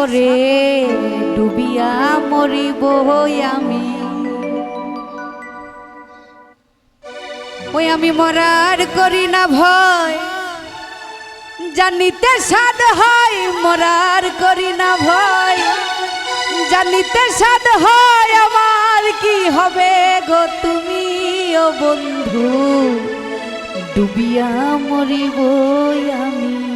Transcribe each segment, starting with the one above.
সাগরে ডুবিয়া মরিব আমি। ওই আমি মরার করি না ভয়, জানিতে সাদ হয়, মরার করি না ভয়। জানিতে সাদ হয়, আমার কি হবে গো তুমি, ও বন্ধু? ডুবিয়া মরিব আমি।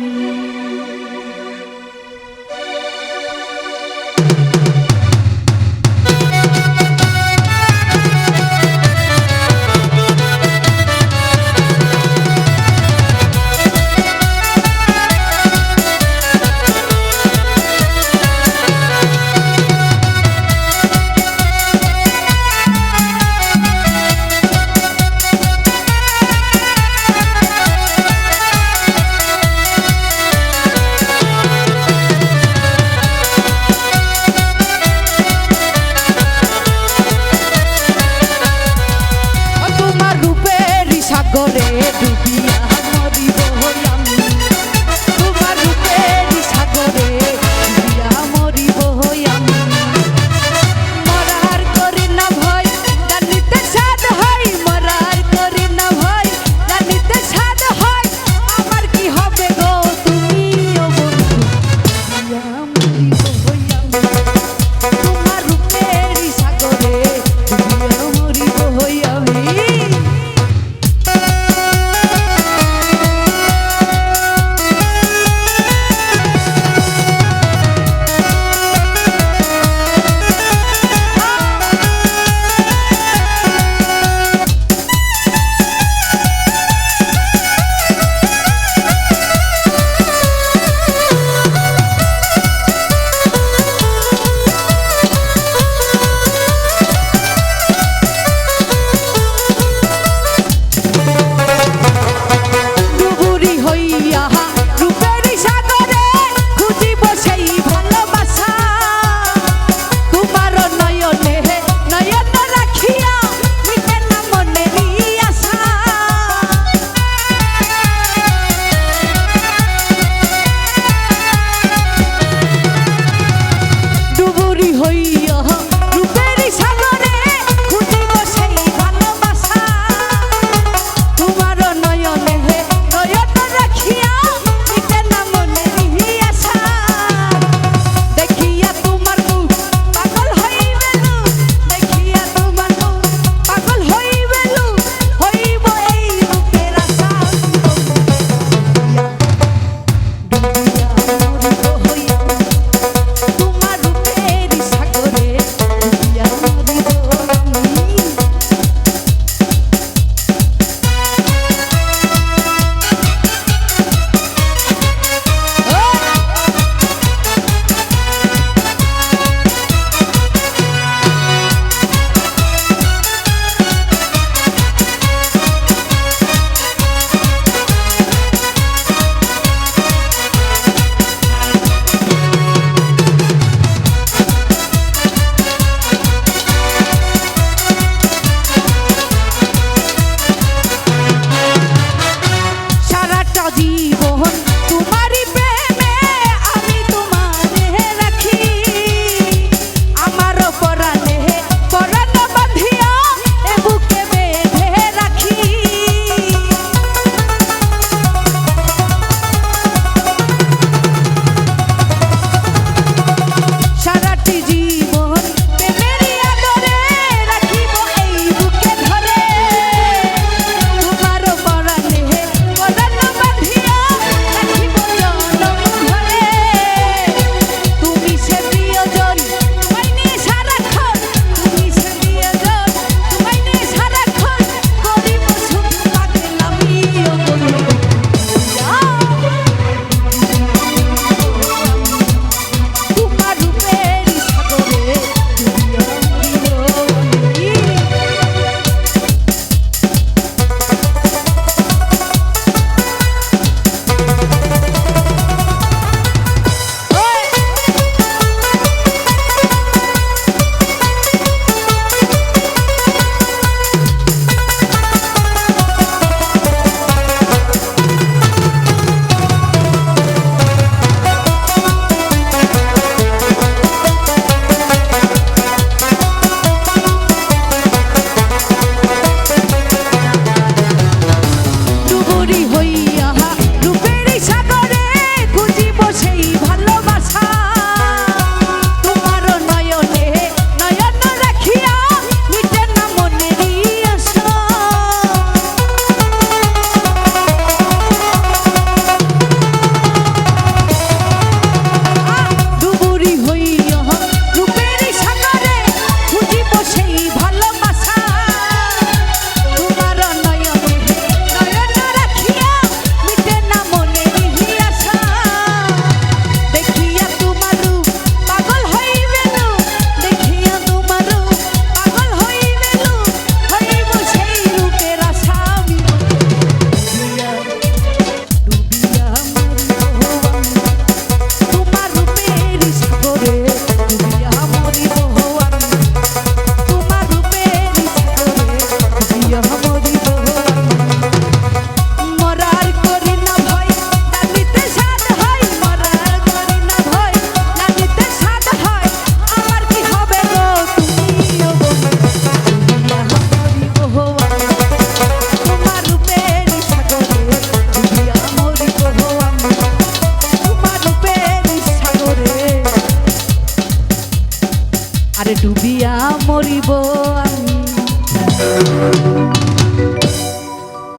do